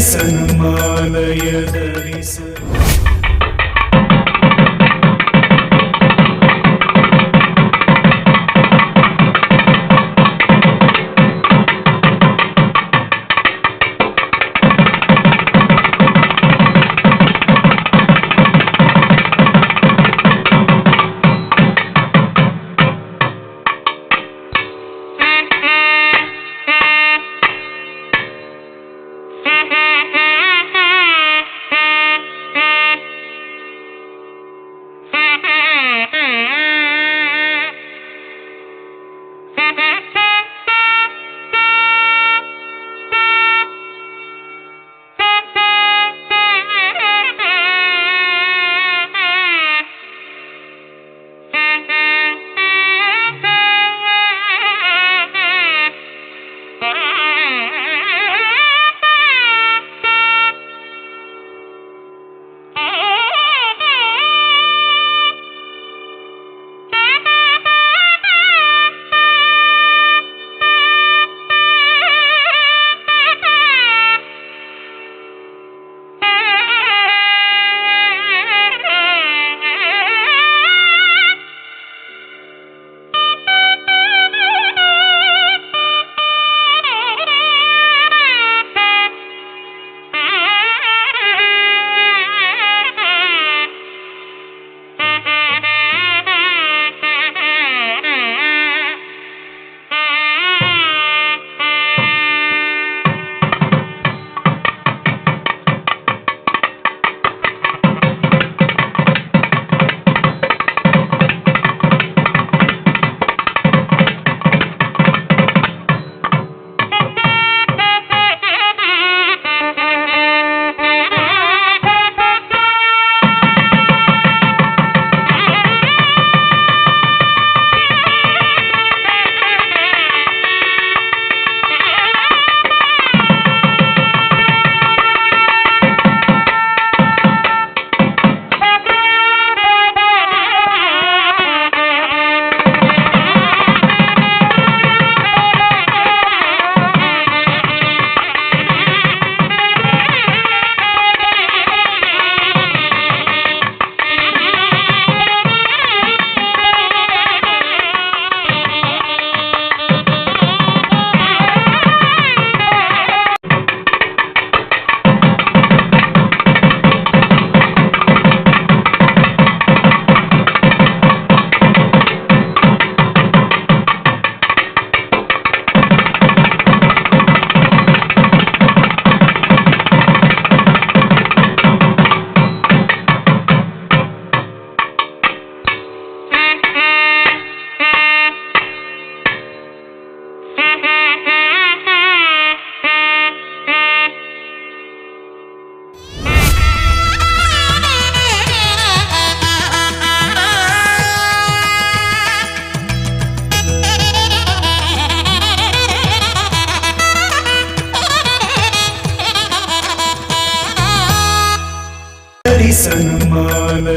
தரிசனம் தரிசனம்.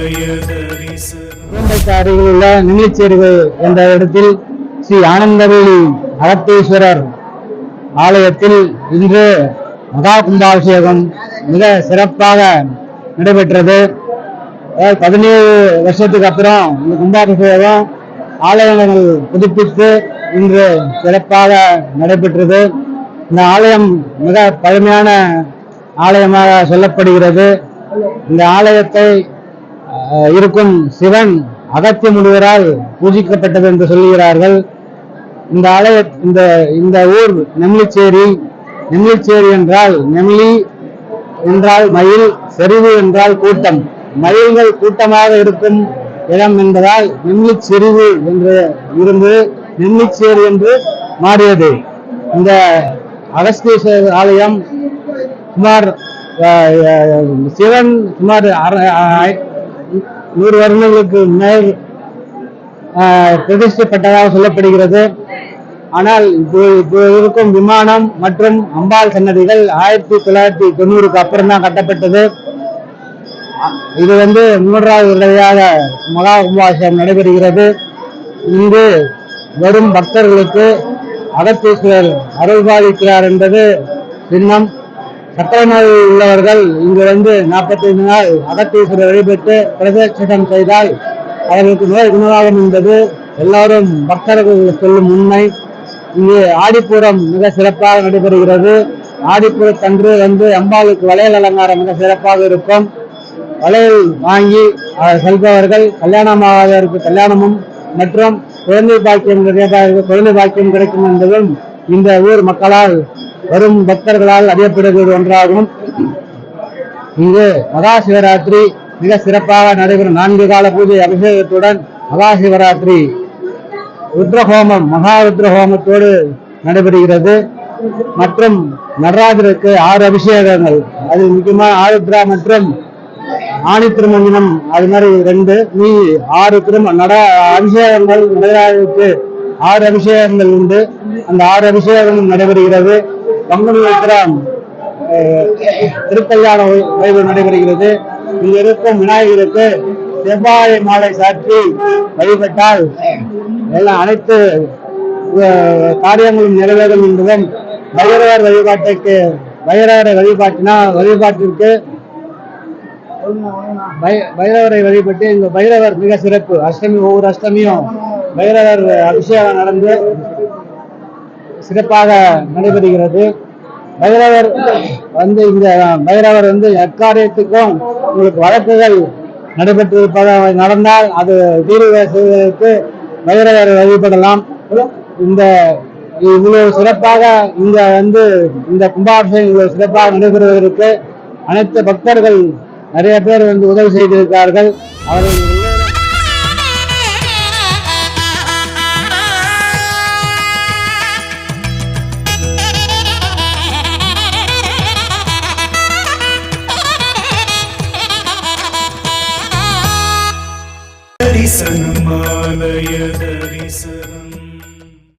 குழந்தைக்கு அருகில் உள்ள நிலச்சரிவு என்ற இடத்தில் ஸ்ரீ ஆனந்தவேலி அகத்தீஸ்வரர் ஆலயத்தில் இன்று மகா கும்பாபிஷேகம் மிக சிறப்பாக நடைபெற்றது. பதினேழு வருஷத்துக்கு அப்புறம் இந்த கும்பாபிஷேகம் ஆலயங்கள் புதுப்பித்து இன்று சிறப்பாக நடைபெற்றது. இந்த ஆலயம் மிக பழமையான ஆலயமாக சொல்லப்படுகிறது. இந்த ஆலயத்தை இருக்கும் சிவன் அகத்திய முனிவரால் பூஜிக்கப்பட்டது என்று சொல்லுகிறார்கள். இந்த ஆலய இந்த இந்த ஊர் நெம்லிச்சேரி. நெம்லிச்சேரி என்றால் நெம்லி என்றால் மயில் செறிவு என்றால் கூட்டம். மயில்கள் கூட்டமாக இருக்கும் இடம் என்பதால் நெம்லி செறிவு என்று இருந்து நெம்லிச்சேரி என்று மாறியது. இந்த அகஸ்தீஸ்வரர் ஆலயம் சுமார் சிவன் சுமார் அரை நூறு வருடங்களுக்கு மேல் பிரதிஷ்டப்பட்டதாக சொல்லப்படுகிறது. ஆனால் இப்போ இருக்கும் விமானம் மற்றும் அம்பாள் சன்னதிகள் ஆயிரத்தி தொள்ளாயிரத்தி தொண்ணூறுக்கு அப்புறம் தான் கட்டப்பட்டது இது வந்து மூன்றாவது தடவையாக மகா கும்பாபிஷேகம் நடைபெறுகிறது. இங்கு வரும் பக்தர்களுக்கு அகத்தீஸ்வரர் அருள்பாலிக்கிறார் என்பது சின்னம். சக்கரை நோய் உள்ளவர்கள் இங்கிருந்து வந்து நாற்பத்தைந்து நாள் அகத்தீஸ்வரர் வழிபட்டு பிரதட்சணம் செய்தால் அவர்களுக்கு நோய் குணமாகும் என்பது எல்லாரும் பக்தர்கள் சொல்லும் உண்மை. இங்கு ஆடிப்பூரம் மிக சிறப்பாக நடைபெறுகிறது. ஆடிப்பூரத்தன்று வந்து அம்பாளுக்கு வளையல் அலங்காரம் மிக சிறப்பாக இருக்கும். வளையல் வாங்கி செல்பவர்கள் செல்பவர்கள் கல்யாணமாவதற்கு கல்யாணமும் மற்றும் குழந்தை பாக்கியம் குழந்தை பாக்கியம் கிடைக்கும் என்பதும் இந்த ஊர் மக்களால் வரும் பக்தர்களால் அறியப்படுகிறது ஒன்றாகும். இங்கு மகா சிவராத்திரி மிக சிறப்பாக நடைபெறும். நான்கு கால பூஜை அபிஷேகத்துடன் மகா சிவராத்திரி ருத்ரஹோமம் மகா ருத்ரஹோமத்தோடு நடைபெறுகிறது. மற்றும் நடராஜருக்கு ஆறு அபிஷேகங்கள். அது முக்கியமாக ஆருத்ரா மற்றும் ஆணி திருமஞ்சனம் அது மாதிரி ரெண்டு. மீ ஆறு திரும நட அபிஷேகங்கள் நடராஜருக்கு ஆறு அபிஷேகங்கள் உண்டு. அந்த ஆறு அபிஷேகங்களும் நடைபெறுகிறது. பங்குனி உத்திரம் திருக்கல்யாண ஓய்வு நடைபெறுகிறது. இங்கு இருக்கும் விநாயகருக்கு செவ்வாழை மாலை சாற்றி வழிபட்டால் எல்லாம் அனைத்து காரியங்களும் நிறைவேறும் என்பதும் பைரவர் வழிபாட்டுக்கு பைரவரை வழிபாட்டினா வழிபாட்டிற்கு பை- பைரவரை வழிபட்டு இந்த பைரவர் மிக சிறப்பு. அஷ்டமி ஒவ்வொரு அஷ்டமியும் பைரவர் அபிஷேகம் நடந்து சிறப்பாக நடைபெறுகிறது. பைரவர் வந்து இந்த பைரவர் வந்து எக்காரியத்துக்கும் உங்களுக்கு வழக்குகள் நடைபெற்றிருப்பத நடந்தால் அது தீர்வு செய்வதற்கு பைரவர் வழிபடலாம். இந்த இவ்வளவு சிறப்பாக இங்க வந்து இந்த கும்பாபிஷேகம் இவ்வளவு சிறப்பாக நடைபெறுவதற்கு அனைத்து பக்தர்கள் நிறைய பேர் வந்து உதவி செய்திருக்கிறார்கள். அவர்கள் எல்லோரும் தரிசனம் ஆலய தரிசனம்